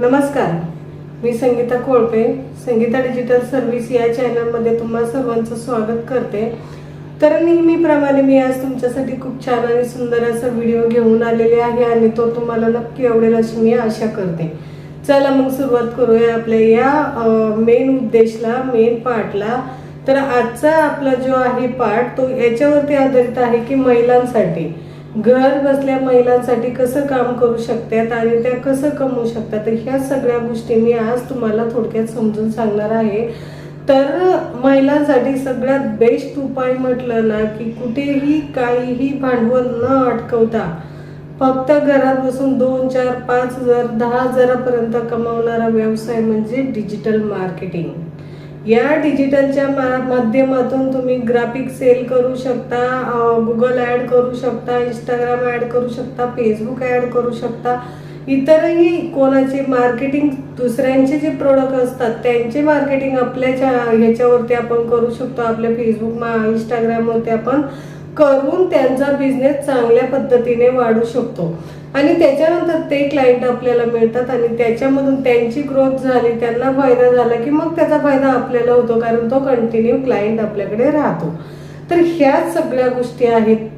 नमस्कार. मी Sangeeta Kolpe Sangeeta digital service या चॅनलमध्ये तुम्हा सर्वांचं स्वागत करते. तर नेहमीप्रमाणे मी आज तुमच्यासाठी खूप छान आणि सुंदर असा व्हिडिओ घेऊन आलेले आहे आणि तो तुम्हाला नक्की आवडेल अशी मी आशा करते. चला मग सुरुवात करूया आपल्या या मेन उद्देशला मेन पार्टला तर आजचा आपला जो आहे पार्ट तो याच्यावरती आधारित आहे की महिलांसाठी. घर बसल्या महिलांसाठी कसं काम करू शकतात आणि त्या कसं कमवू शकतात? तर ह्या सगळ्या गोष्टी मी आज तुम्हाला थोडक्यात समजून सांगणार आहे. तर महिलांसाठी सगळ्यात बेस्ट उपाय म्हटलं ना की कुठेही काहीही भांडवल न अटकवता फक्त घरात बसून दोन चार पाच हजार दहा हजारापर्यंत कमावणारा व्यवसाय म्हणजे डिजिटल मार्केटिंग या डिजिटलच्या मा- माध्यमातून तुम्ही ग्राफिक सेल करू शकता गुगल ॲड करू शकता इंस्टाग्राम ॲड करू शकता फेसबुक ॲड करू शकता. इतरही कोणाचे मार्केटिंग दुसऱ्यांचे जे प्रोडक्ट असतात त्यांचे मार्केटिंग आपल्याच्या ह्याच्यावरती आपण करू शकतो. आपल्या फेसबुक मा इंस्टाग्रामवरती आपण करून त्यांचा बिझनेस चांगल्या पद्धतीने वाढू शकतो. आणि त्याच्यानंतर ते क्लायंट आपल्याला मिळतात आणि त्याच्यामधून त्यांची ग्रोथ झाली त्यांना फायदा झाला की मग त्याचा फायदा आपल्याला होतो कारण तो कंटिन्यू क्लायंट आपल्याकडे राहतो. तर ह्या सगळ्या गोष्टी आहेत.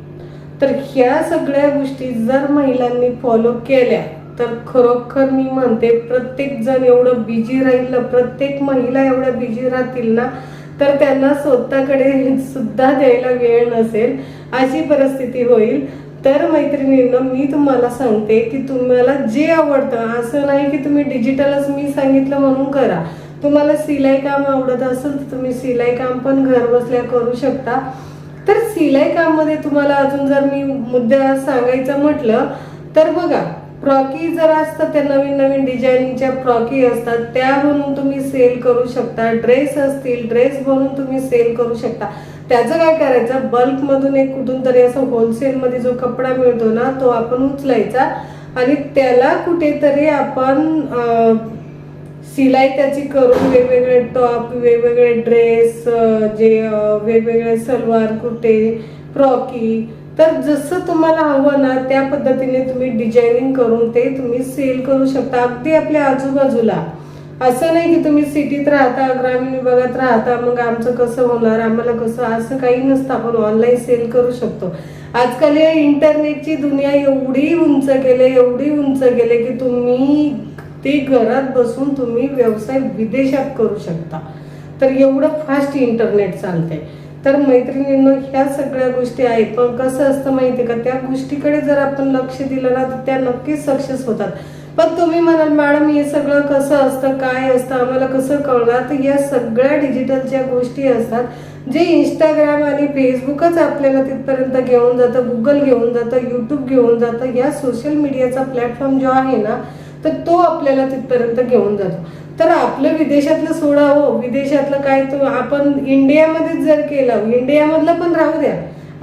तर ह्या सगळ्या गोष्टी जर महिलांनी फॉलो केल्या तर खरोखर मी म्हणते प्रत्येक जण एवढं बिझी राहील ना प्रत्येक महिला एवढ्या बिझी राहतील ना तर त्यांना स्वतःकडे सुद्धा द्यायला वेळ नसेल. अशी परिस्थिती होईल. तर मैत्रिणींना मी तुम्हाला सांगते की तुम्हाला जे आवडतं असं नाही की तुम्ही डिजिटलच मी सांगितलं म्हणून करा. तुम्हाला सिलाई काम आवडत असेल तर तुम्ही सिलाई काम पण घर बसल्या करू शकता. तर सिलाई काममध्ये तुम्हाला अजून जर मी मुद्दा सांगायचं म्हटलं तर बघा फ्रॉकी जर असतात त्या नवीन नवीन डिझाईनिंगच्या फ्रॉकी असतात त्या बनवून तुम्ही सेल करू शकता. ड्रेस असतील ड्रेस बनवून तुम्ही सेल करू शकता. त्याचं काय करायचं? बल्कमधून एक कुठून तरी असं होलसेल मध्ये जो कपडा मिळतो ना तो आपण उचलायचा आणि त्याला कुठेतरी आपण सिलाई त्याची करून वेगवेगळे टॉप वेगवेगळे ड्रेस जे वेगवेगळे सलवार कुर्ते फ्रॉकी तर जसं तुम्हाला हवं ना त्या पद्धतीने तुम्ही डिझायनिंग करून ते तुम्ही सेल करू शकता. अगदी आपल्या आजूबाजूला. असं नाही की तुम्ही सिटीत राहता ग्रामीण विभागात राहता मग आमचं कसं होणार? आम्हाला कसं? असं काही नसतं. आपण ऑनलाईन सेल करू शकतो. आजकाल या इंटरनेटची दुनिया एवढी उंच गेले एवढी उंच गेले की तुम्ही ते घरात बसून तुम्ही व्यवसाय विदेशात करू शकता. तर एवढं फास्ट इंटरनेट चालतंय. तर मैत्रिणींनो ह्या सगळ्या गोष्टी आहेत. पण कसं असतं माहिती का? त्या गोष्टीकडे जर आपण लक्ष दिलं ना तर त्या नक्कीच सक्सेस होतात. पण तुम्ही म्हणाल मॅडम हे सगळं कसं असतं काय असतं आम्हाला कसं कळणार? तर या सगळ्या डिजिटलच्या गोष्टी असतात जे इंस्टाग्राम आणि फेसबुकच आपल्याला तिथपर्यंत घेऊन जातं गुगल घेऊन जातं युट्यूब घेऊन जातं या सोशल मीडियाचा प्लॅटफॉर्म जो आहे ना तर तो आपल्याला तिथपर्यंत घेऊन जातो. तर आपलं विदेशातलं सोडा हो. विदेशातलं काय तो आपण इंडियामध्येच जर केलं इंडियामधलं पण राहू द्या.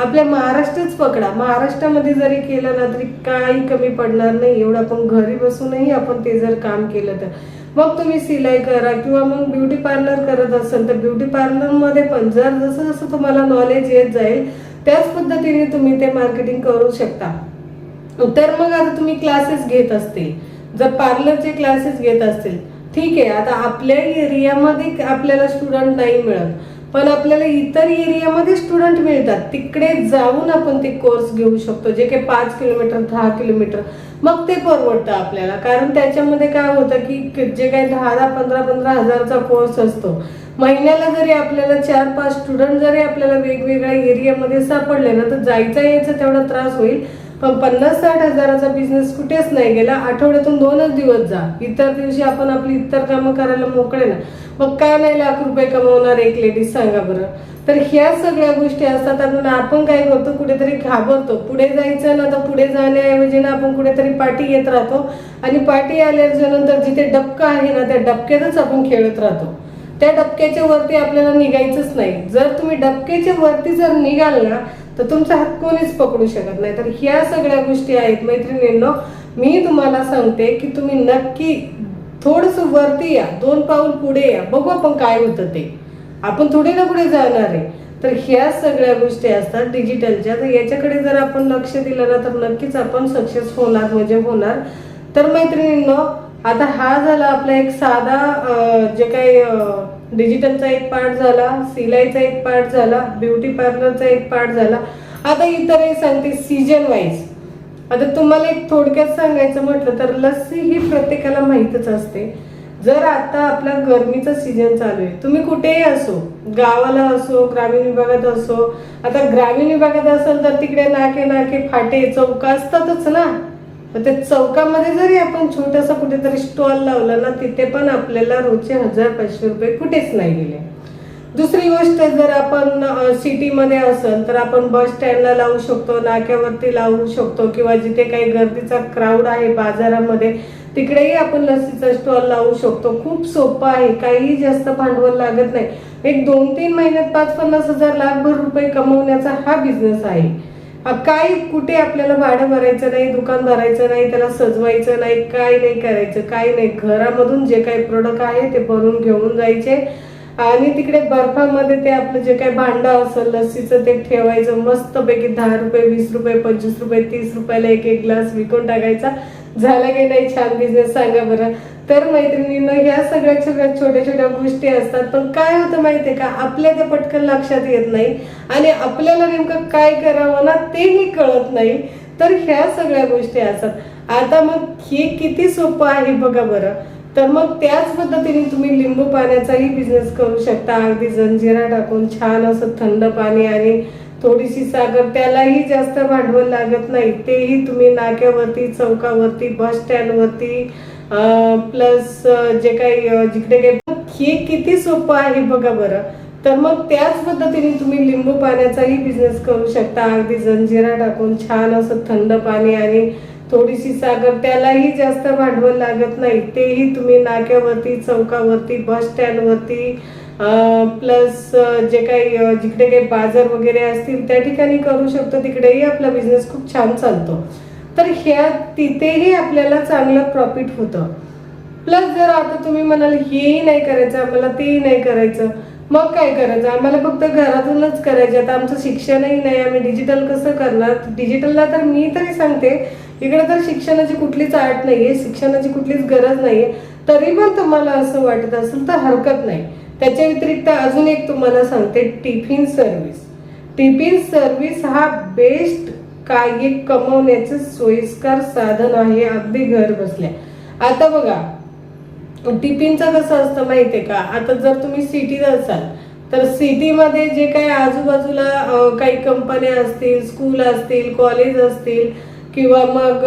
आपल्या महाराष्ट्रच पकडा. महाराष्ट्रामध्ये जरी केलं ना तरी काही कमी पडणार नाही. एवढं आपण घरी बसूनही आपण ते जर काम केलं तर. मग तुम्ही सिलाई करा किंवा मग ब्युटी पार्लर करत असाल तर ब्युटी पार्लरमध्ये पण जर जसं जसं तुम्हाला नॉलेज येत जाईल त्याच पद्धतीने तुम्ही ते मार्केटिंग करू शकता. तर मग आता तुम्ही क्लासेस घेत असतील. जर पार्लरचे क्लासेस घेत असतील. ठीक आहे आता आपल्या एरियामध्ये आपल्याला स्टुडंट नाही मिळत. पण आपल्याला इतर एरियामध्ये स्टुडंट मिळतात. तिकडे जाऊन आपण ते कोर्स घेऊ शकतो जे काही पाच किलोमीटर दहा किलोमीटर मग ते परवडतं आपल्याला. कारण त्याच्यामध्ये काय होतं की जे काही दहा दहा पंधरा पंधरा हजारचा कोर्स असतो महिन्याला जरी आपल्याला चार पाच स्टुडंट जरी आपल्याला वेगवेगळ्या एरियामध्ये सापडले ना तर जायचा यायचा तेवढा त्रास होईल. पण पन्नास साठ हजाराचा बिझनेस कुठेच नाही गेला आठवड्यातून दोनच दिवस जा. इतर दिवशी आपण आपली इतर कामं करायला मोकळे ना. मग काय नाही लाख रुपये कमवणार एक लेडीज सांगा बरं. तर ह्या सगळ्या गोष्टी असतात आणि आपण काय करतो कुठेतरी घाबरतो. पुढे जायचं ना तर पुढे जाण्याऐवजी ना आपण कुठेतरी पाठी येत राहतो. आणि पाठी आल्याच्यानंतर जिथे डबका आहे ना त्या डबक्यातच आपण खेळत राहतो. त्या डबक्याच्या वरती आपल्याला निघायचंच नाही. जर तुम्ही डबक्याच्या वरती जर निघाल ना तर तुमचा हात कोणीच पकडू शकत नाही. तर ह्या सगळ्या गोष्टी आहेत मैत्रिणींनो मी तुम्हाला सांगते की तुम्ही नक्की थोडस वरती या दोन पाऊल पुढे या. बघू आपण काय होतं ते. आपण थोडे ना पुढे जाणार आहे. तर ह्या सगळ्या गोष्टी असतात डिजिटलच्या तर याच्याकडे जर आपण लक्ष दिलं ना तर नक्कीच आपण सक्सेस होणार म्हणजे होणार. तर मैत्रिणींनो आता हा झाला आपला एक साधा जे काही डिजिटलचा एक पार्ट झाला सिलाईचा एक पार्ट झाला ब्युटी पार्लरचा एक पार्ट झाला. आता इतरही सांगते सीजन वाईज आता तुम्हाला एक थोडक्यात सांगायचं म्हटलं तर लस्सी ही प्रत्येकाला माहीतच असते. जर आता आपला गरमीचा सीजन चालू आहे तुम्ही कुठेही असो गावाला असो ग्रामीण विभागात असो आता ग्रामीण विभागात असेल तर तिकडे नाके नाके फाटे चौका असतातच ना. मग त्या चौकामध्ये जरी आपण छोटासा कुठेतरी स्टॉल लावला ना तिथे पण आपल्याला रोजचे हजार पाचशे रुपये कुठेच नाही गेले. दुसरी गोष्ट जर आपण सिटीमध्ये असेल तर आपण बस स्टँडला लावू शकतो नाक्यावरती लावू शकतो किंवा जिथे काही गर्दीचा क्राऊड आहे बाजारामध्ये तिकडेही आपण लस्सीचा स्टॉल लावू शकतो. खूप सोपं आहे काहीही जास्त भांडवल लागत नाही. एक दोन तीन महिन्यात पाच पन्नास हजार लाखभर रुपये कमवण्याचा हा बिझनेस आहे. काही कुठे आपल्याला भाडं भरायचं नाही दुकान भरायचं नाही त्याला सजवायचं नाही काय नाही करायचं काही नाही. घरामधून जे काही प्रोडक्ट आहे ते भरून घेऊन जायचे. आणि तिकडे बर्फामध्ये ते आपलं जे काही भांडं असेल लस्सीचं ते ठेवायचं मस्तपैकी दहा रुपये वीस रुपये पंचवीस रुपये तीस रुपयाला एक एक ग्लास विकून टाकायचा. झाला की नाही छान बिझनेस सांगा बरं. तर मैत्रिणीनं ह्या सगळ्या सगळ्या छोट्या छोट्या गोष्टी असतात पण काय होतं माहितीये का? आपल्या ते पटकन लक्षात येत नाही आणि आपल्याला नेमकं काय करावं ना तेही कळत नाही. तर ह्या सगळ्या गोष्टी असतात. आता मग हे किती सोपं आहे बघा बरं. तर मग त्याच पद्धतीने तुम्ही लिंबू पाण्याचाही बिझनेस करू शकता. अगदी जंजिरा टाकून छान असं थंड पाणी आणि थोडीशी साखर त्यालाही जास्त भांडवल लागत नाही. तेही तुम्ही नाक्यावरती चौकावरती बस स्टँडवरती प्लस जे काही जिकडे काही हे किती सोपं आहे बघा बरं. तर मग त्याच पद्धतीने तुम्ही लिंबू पाण्याचाही बिझनेस करू शकता. अगदी जंजिरा टाकून छान असं थंड पाणी आणि थोडीशी साखर त्यालाही जास्त भांडवल लागत नाही. तेही तुम्ही नाक्यावरती चौकावरती बस स्टँडवरती प्लस जे काही जिकडे काही बाजार वगैरे असतील त्या ठिकाणी करू शकतो. तिकडेही आपला बिझनेस खूप छान चालतो. तर ह्या तिथेही आपल्याला चांगलं प्रॉफिट होतं. प्लस जर आता तुम्ही म्हणाल हेही नाही करायचं आम्हाला तेही नाही करायचं. मग काय करायचं? आम्हाला फक्त घरातूनच करायचे. आता आमचं शिक्षणही नाही. आम्ही डिजिटल कसं करणार? डिजिटलला तर मी तरी सांगते. इकडे तर शिक्षणाची कुठलीच आट आहे शिक्षणाची कुठलीच गरज नाहीये. तरी पण तुम्हाला असं वाटत असेल तर हरकत नाही. त्याच्या व्यतिरिक्त अजून एक तुम्हाला सांगते. टिफिन सर्व्हिस टिफिन सर्व्हिस हा बेस्ट काय? कमवण्याचं सोयीस्कर साधन आहे. अगदी घर बसल्या. आता बघा. टिफिनचं कसं असतं माहितीये का? आता जर तुम्ही सिटीत असाल तर सिटीमध्ये जे काही आजूबाजूला काही कंपन्या असतील स्कूल असतील कॉलेज असतील किंवा मग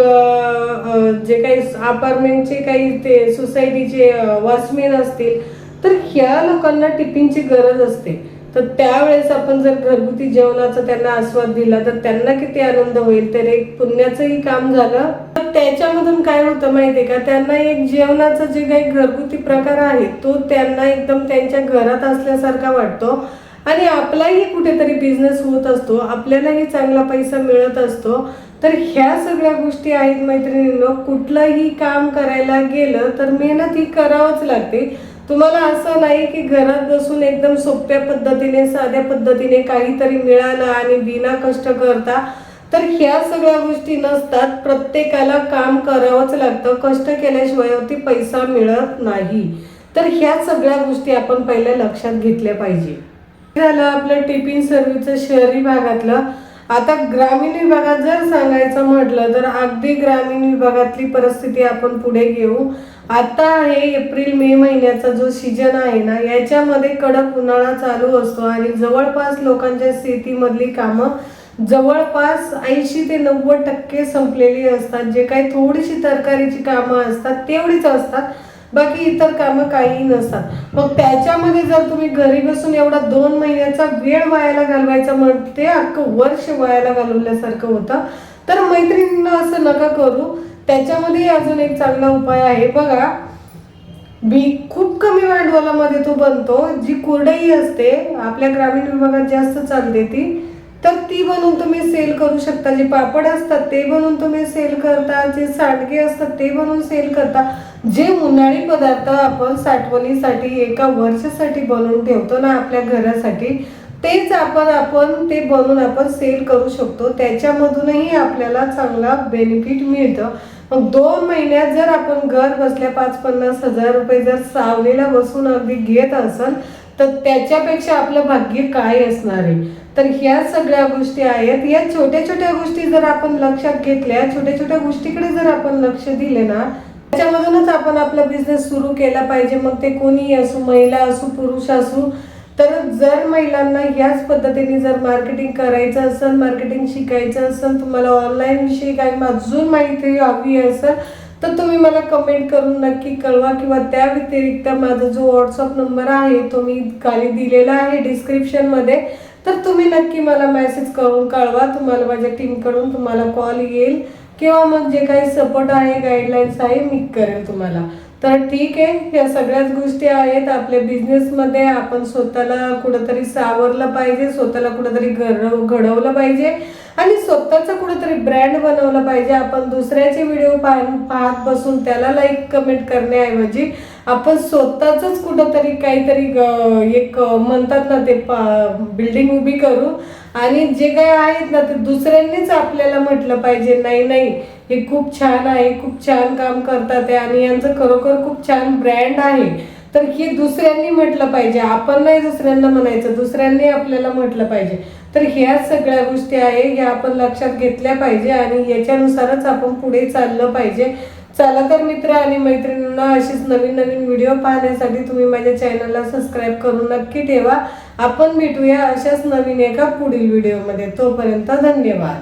जे काही अपार्टमेंटचे काही ते सोसायटीचे वॉचमेन असतील तर ह्या लोकांना टिफिनची गरज असते. तर त्यावेळेस आपण जर घरगुती जेवणाचा त्यांना आस्वाद दिला तर त्यांना किती आनंद होईल? तर एक पुण्याचंही काम झालं. तर त्याच्यामधून काय होतं माहितीये का? त्यांना एक जेवणाचा जे काही घरगुती प्रकार आहे तो त्यांना एकदम त्यांच्या घरात असल्यासारखा वाटतो. आणि आपलाही कुठेतरी बिझनेस होत असतो आपल्यालाही चांगला पैसा मिळत असतो. तर ह्या सगळ्या गोष्टी आहेत मैत्रिणींनो कुठलंही काम करायला गेलं तर मेहनत ही करावंच लागते. तुम्हाला असं नाही की घरात बसून एकदम सोप्या पद्धतीने साध्या पद्धतीने काहीतरी मिळालं आणि बिना कष्ट करता तर ह्या सगळ्या गोष्टी नसतात. प्रत्येकाला काम करावंच लागतं. कष्ट केल्याशिवाय पैसा मिळत नाही. तर ह्या सगळ्या गोष्टी आपण पहिल्या लक्षात घेतल्या पाहिजे. झालं आपलं टिफिन सर्व्हिसचं शहरी भागातलं. आता ग्रामीण विभागात जर सांगायचं म्हटलं तर अगदी ग्रामीण विभागातली परिस्थिती आपण पुढे घेऊ. आता हे एप्रिल मे महिन्याचा जो सीजन आहे ना याच्यामध्ये कडक उन्हाळा चालू असतो आणि जवळपास लोकांच्या शेतीमधली कामं जवळपास ऐंशी ते नव्वद टक्के संपलेली असतात. जे काही थोडीशी तरकारीची कामं असतात तेवढीच असतात. बाकी इतर कामं काहीही नसतात. मग त्याच्यामध्ये जर तुम्ही घरी बसून एवढा दोन महिन्याचा वेळ वायाला घालवायचा म्हणते अख्खं वर्ष वायाला घालवल्यासारखं होतं तर मैत्रिणींना असं नका करू. त्याच्यामध्ये अजून एक चांगला उपाय आहे. बघा बी खूप कमी भांडवलामध्ये तो बनतो. जी कुरडई असते आपल्या ग्रामीण विभागात जास्त चालते ती तर ती बनवून तुम्ही सेल करू शकता. जे पापड असतात ते बनवून तुम्ही सेल करता. जे सांडगे असतात ते बनवून सेल करता. जे उन्हाळी पदार्थ आपण साठवणीसाठी एका वर्षासाठी बनवून ठेवतो ना आपल्या घरासाठी तेच आपण आपण ते बनवून आपण सेल करू शकतो. त्याच्यामधूनही आपल्याला चांगला बेनिफिट मिळतं. मग दोन महिन्यात जर आपण घर बसल्या पाच पन्नास हजार रुपये जर सावलीला बसून अगदी घेत असाल तर त्याच्यापेक्षा आपलं भाग्य काय असणार आहे? तर ह्या सगळ्या गोष्टी आहेत. या छोट्या छोट्या गोष्टी जर आपण लक्षात घेतल्या छोट्या छोट्या गोष्टीकडे जर आपण लक्ष दिले ना त्याच्यामधूनच आपण आपला बिझनेस सुरू केला पाहिजे. मग ते कोणीही असू महिला असू पुरुष असू तर जर महिलांना याच पद्धतीने जर मार्केटिंग करायचं असेल मार्केटिंग शिकायचं असेल तुम्हाला ऑनलाईनविषयी काही अजून माहिती हवी असेल तर तुम्ही मला कमेंट करून नक्की कळवा किंवा त्या व्यतिरिक्त माझा जो व्हॉट्सअप नंबर आहे तो मी खाली दिलेला आहे डिस्क्रिप्शनमध्ये तर तुम्ही नक्की मला मेसेज करून कळवा. तुम्हाला माझ्या टीमकडून तुम्हाला कॉल येईल. किंवा मग जे काही सपोर्ट आहे गाईडलाईन्स आहे मी करेल तुम्हाला. तर ठीक आहे या सगळ्याच गोष्टी आहेत. आपल्या बिझनेसमध्ये आपण स्वतःला कुठंतरी सावरलं पाहिजे स्वतःला कुठंतरी घडव घडवलं पाहिजे आणि स्वतःचा कुठंतरी ब्रँड बनवलं पाहिजे. आपण दुसऱ्याचे व्हिडिओ पाहत बसून त्याला लाईक कमेंट करण्याऐवजी आपण स्वतःच कुठंतरी काहीतरी एक म्हणतात ना ते बिल्डिंग उभी करू आणि जे काही आहेत ना ते दुसऱ्यांनीच आपल्याला म्हटलं पाहिजे नाही नाही हे खूप छान आहे खूप छान काम करतात आहे आणि यांचं खरोखर खूप छान ब्रँड आहे. तर हे दुसऱ्यांनी म्हटलं पाहिजे. आपण नाही दुसऱ्यांना म्हणायचं दुसऱ्यांनी आपल्याला म्हटलं पाहिजे. तर ह्या सगळ्या गोष्टी आहे ह्या आपण लक्षात घेतल्या पाहिजे आणि याच्यानुसारच आपण पुढे चाललं पाहिजे. चला तर मित्र आणि मैत्रिणींना अशीच नवीन नवीन व्हिडिओ पाहण्यासाठी तुम्ही माझ्या चॅनलला सबस्क्राईब करून नक्की ठेवा. आपण भेटूया अशाच नवीन एका पुढील व्हिडिओमध्ये तोपर्यंत धन्यवाद.